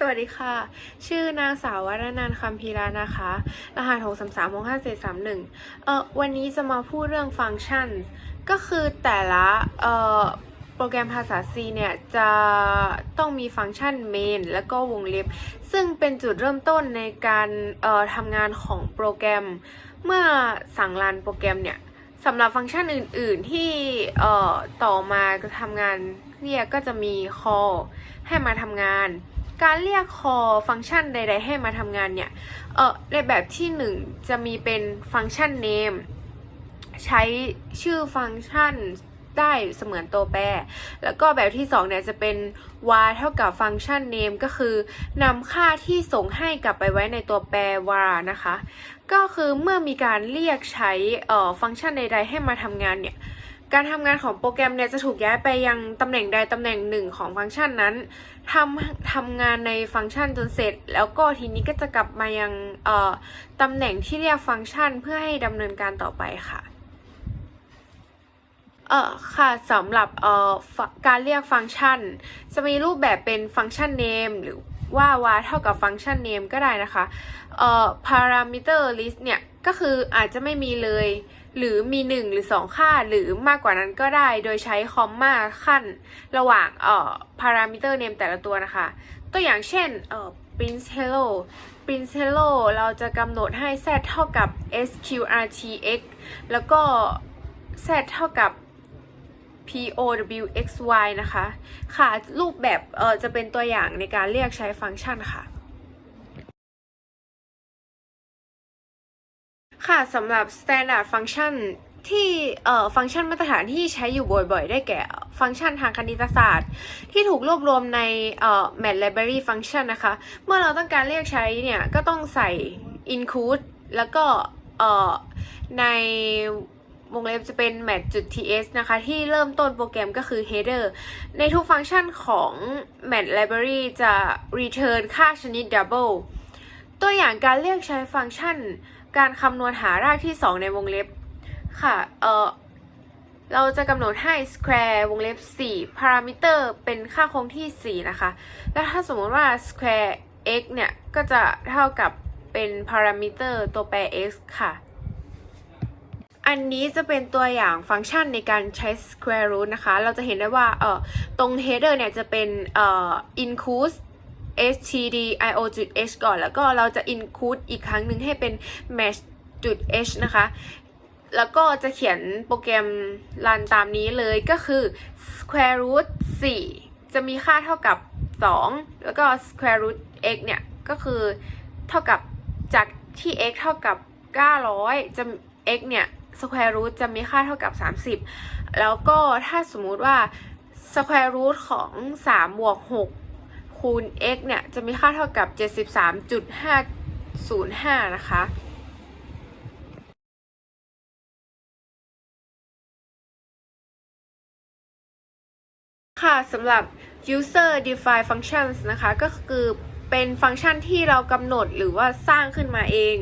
สวัสดีค่ะ ชื่อนางสาววรนันท์คำพีระนะคะ รหัส6 3 3 6 5 7 3 1เอ่อวันนี้จะมาพูดเรื่องฟังก์ชัน ก็คือแต่ละเอ่อโปรแกรมภาษา C เนี่ย จะต้องมีฟังก์ชัน main แล้วก็วงเล็บ ซึ่งเป็นจุดเริ่มต้นในการเอ่อทำงานของโปรแกรม เมื่อสั่งรันโปรแกรมเนี่ยสำหรับฟังก์ชันอื่น ๆ ที่เอ่อต่อมาจะทำงานเรียกก็จะมี call ให้มาทำงาน การเรียก call ฟังก์ชันใด ๆ ให้มาทำงานเนี่ย เออในแบบที่ 1 จะมีเป็นฟังก์ชัน name ใช้ชื่อฟังก์ชันได้เสมือนตัวแปร แล้วก็แบบที่2เนี่ยจะเป็น var เท่ากับฟังก์ชัน name ก็คือนำค่าที่ส่งให้กลับไปไว้ในตัวแปร var นะคะ ก็คือเมื่อมีการเรียกใช้เอ่อฟังก์ชันใด ๆ ให้มาทำงานเนี่ย การทำงานของโปรแกรมเนี่ยจะถูกย้ายไปยังตำแหน่งใดตำแหน่งหนึ่งของฟังก์ชันนั้นทำทำงานในฟังก์ชันจนเสร็จ แล้วก็ทีนี้ก็จะกลับมายังเอ่อตำแหน่งที่เรียกฟังก์ชันเพื่อให้ดำเนินการต่อไปค่ะเออค่ะสำหรับเอ่อการเรียกฟังก์ชัน จะมีรูปแบบเป็นฟังก์ชัน name หรือ ว่าว่าเท่ากับฟังก์ชัน name ก็ได้นะคะเอ่อ parameter list เนี่ย ก็คืออาจจะไม่มีเลย หรือมี 1 หรือ 2 ค่าหรือมากกว่านั้นก็ได้ โดยใช้คอมมาขั้นระหว่างเอ่อ parameter name แต่ละตัวนะคะ ตัวอย่างเช่นเอ่อ print hello print hello เราจะกำหนดให้ z เท่ากับ sqrtx แล้วก็ z เท่ากับ powxy นะคะ ค่ะรูปแบบเอ่อจะเป็นตัวอย่างในการเรียกใช้ฟังก์ชันค่ะ ค่ะสำหรับ standard function ที่เอ่อฟังก์ชันมาตรฐานที่ใช้อยู่บ่อยๆ ได้แก่ ฟังก์ชันทางคณิตศาสตร์ ที่ถูกรวบรวมในเอ่อ Math Library Function นะคะ เมื่อเราต้องการเรียกใช้เนี่ย ก็ต้องใส่ include แล้วก็เอ่อใน วงเล็บจะเป็น mat.ts นะคะ ที่เริ่มต้นโปรแกรมก็คือ header ในทุกฟังก์ชันของ Math Library จะ return ค่าชนิด double ตัวอย่างการเรียกใช้ฟังก์ชัน การคำนวณหารากที่ 2 ในวงเล็บค่ะ เออเราจะกำหนดให้ square วงเล็บ4 parameter เป็นค่าคงที่ 4 นะคะ แล้วถ้าสมมติว่า square x เนี่ย ก็จะเท่ากับเป็น parameter ตัวแปร x ค่ะ อันนี้จะเป็นตัวอย่างฟังก์ชันในการใช้ square root นะคะ เราจะเห็นได้ว่าเออตรง header เนี่ยจะเป็นเอ่อ include stdio.h ก่อน แล้วก็เราจะ include อีกครั้งหนึ่งให้เป็น match.h นะคะ แล้วก็จะเขียนโปรแกรมรันตามนี้เลยก็คือ square root 4 จะมีค่าเท่ากับ 2 แล้วก็ square root x เนี่ย ก็คือเท่ากับจากที่ x เท่ากับ 900 จะ x เนี่ย square root จะมีค่าเท่ากับ 30 แล้วก็ถ้าสมมุติว่า square root ของ3บวก6คูณ x เนี่ย จะมีค่าเท่ากับ 73.505 นะคะค่ะสำหรับ user define functions นะคะ ก็คือเป็นฟังก์ชันที่เรากำหนดหรือว่าสร้างขึ้นมาเอง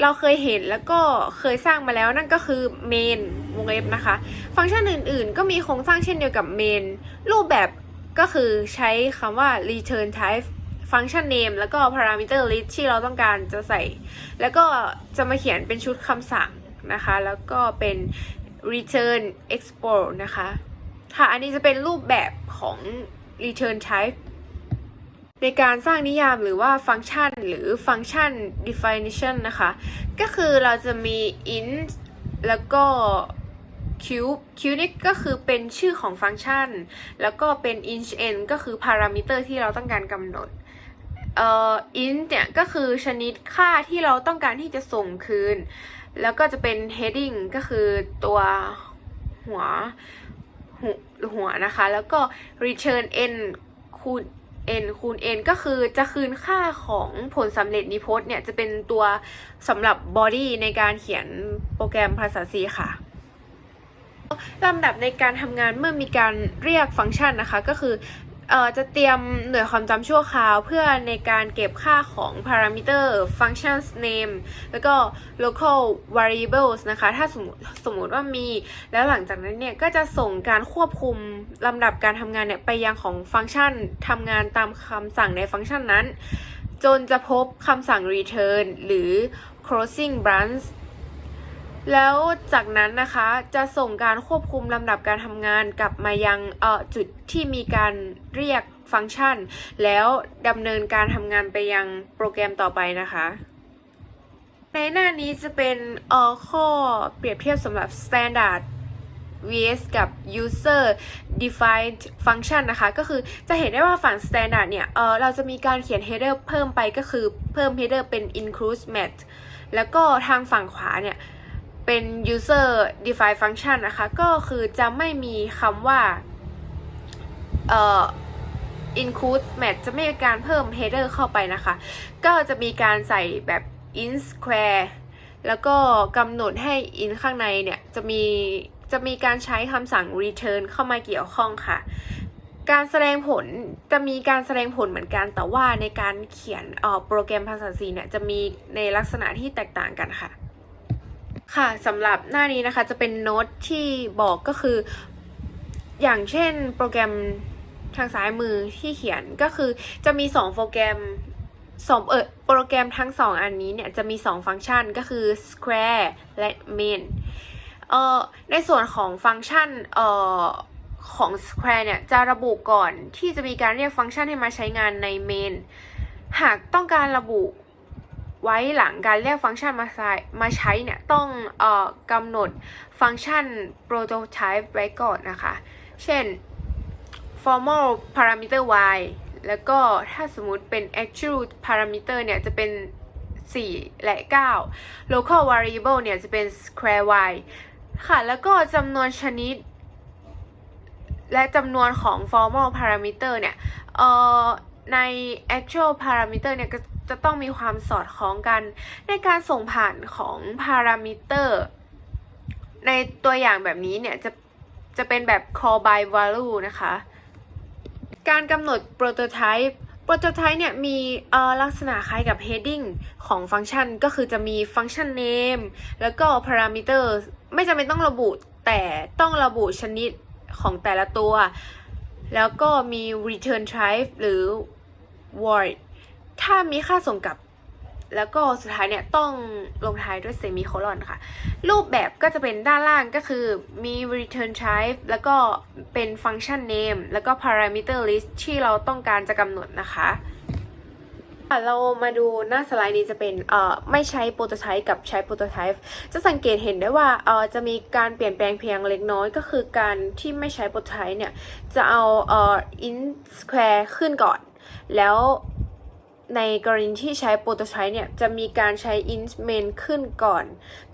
เราเคยเห็นแล้วก็เคยสร้างมาแล้วนั่นก็คือ main วงเล็บนะคะ ฟังก์ชันอื่นๆ ก็มีโครงสร้างเช่นเดียวกับ main รูปแบบก็คือใช้คำว่า return type function name แล้วก็ parameter list ที่เราต้องการจะใส่ แล้วก็จะมาเขียนเป็นชุดคำสั่งนะคะ แล้วก็เป็น return export นะคะ ค่ะ อันนี้จะเป็นรูปแบบของ return type ในการสร้างนิยามหรือว่าฟังก์ชันหรือฟังก์ชัน definition นะคะ ก็คือเราจะมี int แล้วก็ cube cube นี่ก็คือเป็นชื่อของฟังก์ชัน แล้วก็เป็น int n ก็คือ parameter ที่เราต้องการกำหนดเอ่อ int เนี่ยก็คือชนิดค่าที่เราต้องการที่จะส่งคืน แล้วก็จะเป็น heading ก็คือตัวหัวหัวหัวนะคะ แล้วก็ return n คูณ n คูณ n ก็คือจะคืนค่าของผลสำเร็จนิพจน์เนี่ย จะเป็นตัวสำหรับบอดี้ในการเขียนโปรแกรมภาษา C ค่ะลำดับในการทำงานเมื่อมีการเรียกฟังก์ชันนะคะ ก็คือ จะเตรียมหน่วยความจำชั่วคราวเพื่อในการเก็บค่าของ parameter functions name แล้วก็ local variables นะคะ ถ้าสมมติสมมติว่ามี แล้วหลังจากนั้นเนี่ยก็จะส่งการควบคุมลำดับการทำงานเนี่ยไปยังของฟังก์ชันทำงานตามคำสั่งในฟังก์ชันนั้น จนจะพบคำสั่ง return หรือ closing branch แล้วจากนั้นนะคะจะส่งการควบคุมลำดับการทำงานกลับมายังเอ่อจุดที่มีการเรียกฟังก์ชัน แล้วดำเนินการทำงานไปยังโปรแกรมต่อไปนะคะ ในหน้านี้จะเป็นเอ่อข้อเปรียบเทียบสำหรับ standard vs กับ user defined function นะคะ ก็คือจะเห็นได้ว่าฝั่ง standard เนี่ยเออเราจะมีการเขียน header เพิ่มไปก็คือเพิ่ม header เป็น include match แล้วก็ทางฝั่งขวาเนี่ย เป็น user defined function นะคะ ก็คือจะไม่มีคำว่าเอ่อ include match จะไม่มีการเพิ่ม header เข้าไปนะคะ ก็จะมีการใส่แบบ int square แล้วก็กำหนดให้ in ข้างในเนี่ย จะมีจะมีการใช้คำสั่ง return เข้ามาเกี่ยวข้องค่ะ การแสดงผลจะมีการแสดงผลเหมือนกัน แต่ว่าในการเขียนออโปรแกรมภาษา C เนี่ยจะมีในลักษณะที่แตกต่างกันค่ะ ค่ะสำหรับหน้านี้นะคะจะเป็นโน้ตที่บอกก็คือ อย่างเช่นโปรแกรมทางซ้ายมือที่เขียนก็คือจะมี 2 โปรแกรมสองเออโปรแกรมทั้ง 2 อันนี้เนี่ยจะมี 2 ฟังก์ชันก็คือ square และ main เอ่อในส่วนของฟังก์ชันเอ่อของ square เนี่ยจะระบุก่อนที่จะมีการเรียกฟังก์ชันให้มาใช้งานใน main หากต้องการระบุ ไว้หลังการเรียกฟังก์ชันมาใช้มาใช้เนี่ยต้องเอ่อกำหนดฟังก์ชัน prototype ไว้ก่อนนะคะ เช่น formal parameter y แล้วก็ถ้าสมมติเป็น actual parameter เนี่ยจะเป็น 4 และ 9 local variable เนี่ยจะเป็น square y ค่ะ แล้วก็จำนวนชนิด และจำนวนของ formal parameter เนี่ย เอ่อ ใน actual parameter เนี่ย จะต้องมีความสอดคล้องกัน ในการส่งผ่านของ parameter ในตัวอย่างแบบนี้เนี่ยจะจะเป็นแบบ call by value นะคะ การกำหนด prototype prototype เนี่ยมีลักษณะคล้ายกับ heading ของฟังก์ชันก็คือจะมีฟังก์ชัน name แล้วก็ parameter ไม่จำเป็นต้องระบุแต่ต้องระบุชนิดของแต่ละตัว แล้วก็มี return type หรือ void ถ้ามีค่าส่งกลับแล้วก็สุดท้ายเนี่ยต้องลงท้ายด้วยเซมิโคลอนค่ะ รูปแบบก็จะเป็นด้านล่างก็คือมี return type แล้วก็เป็นฟังก์ชัน name แล้วก็ parameter list ที่เราต้องการจะกำหนดนะคะอะเรามาดูหน้าสไลด์นี้จะเป็นเอ่อไม่ใช้ prototype กับใช้ prototype จะสังเกตเห็นได้ว่าเอ่อจะมีการเปลี่ยนแปลงเพียงเล็กน้อย ก็คือการที่ไม่ใช้ prototype เนี่ย จะเอาเอ่อ int square ขึ้นก่อน แล้ว ในกรณีที่ใช้ prototype เนี่ยจะมีการใช้ int main ขึ้นก่อน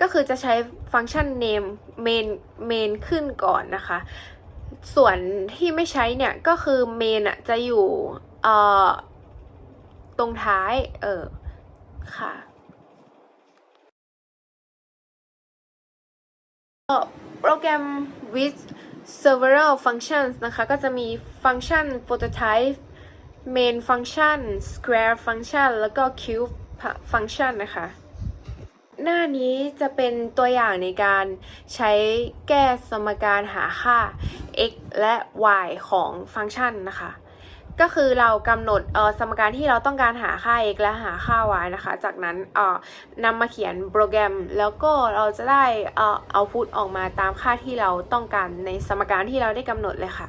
ก็คือจะใช้ฟังก์ชัน name main main ขึ้นก่อนนะคะ ส่วนที่ไม่ใช้เนี่ยก็คือ main อะจะอยู่เอ่อตรงท้ายเออค่ะโปรแกรม with several functions นะคะ ก็จะมีฟังก์ชัน prototype main function square function แล้วก็ cube function นะคะ หน้านี้จะเป็นตัวอย่างในการใช้แก้สมการหาค่า x และ y ของฟังก์ชันนะคะ ก็คือเรากำหนดสมการที่เราต้องการหาค่า x และหาค่า y นะคะ จากนั้นเอ่อนำมาเขียนโปรแกรม แล้วก็เราจะได้เอ่อเอาพุตออกมาตามค่าที่เราต้องการในสมการที่เราได้กำหนดเลยค่ะ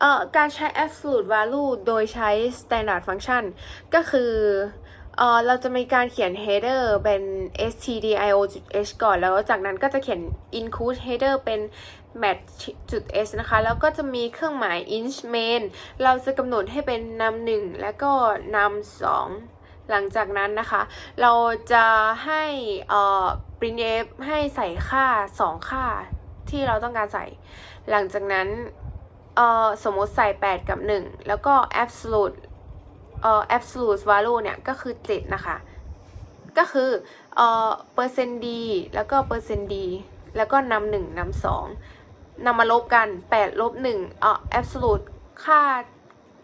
เอ่อการใช้ absolute value โดยใช้ standard function ก็คือเอ่อเราจะมีการเขียน header เป็น stdio.h ก่อน แล้วจากนั้นก็จะเขียน include header เป็น match.h นะคะ แล้วก็จะมีเครื่องหมาย int main เราจะกำหนดให้เป็นนำหนึ่งแล้วก็นำสองหลังจากนั้นนะคะ เราจะให้เอ่อ printf ให้ใส่ค่า 2 ค่าที่เราต้องการใส่ หลังจากนั้น อ่อสมมติใส่ 8 กับ 1 แล้วก็ absolute เอ่อ absolute value เนี่ย ก็คือ 7 นะคะ ก็คือเอ่อเปอร์เซนต์ดีแล้วก็เปอร์เซนต์ดีแล้วก็นำหนึ่งนำสองนำมาลบกัน 8 ลบ1เอ่อ absolute ค่า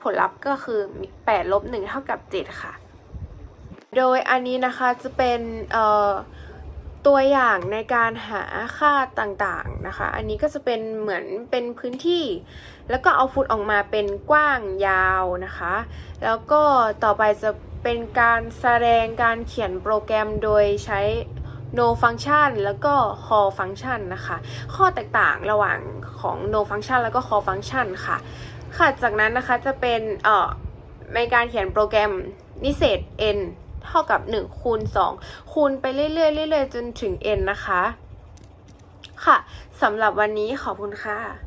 ผลลัพธ์ก็คือ 8 ลบ 1 เท่ากับ 7 ค่ะ โดยอันนี้นะคะจะเป็นเอ่อ ตัวอย่างในการหาค่าต่างๆนะคะ อันนี้ก็จะเป็นเหมือนเป็นพื้นที่ แล้วก็เอาฟุตออกมาเป็นกว้างยาวนะคะ แล้วก็ต่อไปจะเป็นการแสดงการเขียนโปรแกรมโดยใช้ no function แล้วก็ call function นะคะ ข้อแตกต่างระหว่างของ no function แล้วก็ call function ค่ะ ค่ะ จากนั้นนะคะจะเป็นเอ่อในการเขียนโปรแกรมนิเศษ n เท่ากับ 1 คูณ 2 คูณไปเรื่อยๆเรื่อยๆจนถึง n นะคะ ค่ะสำหรับวันนี้ขอบคุณค่ะ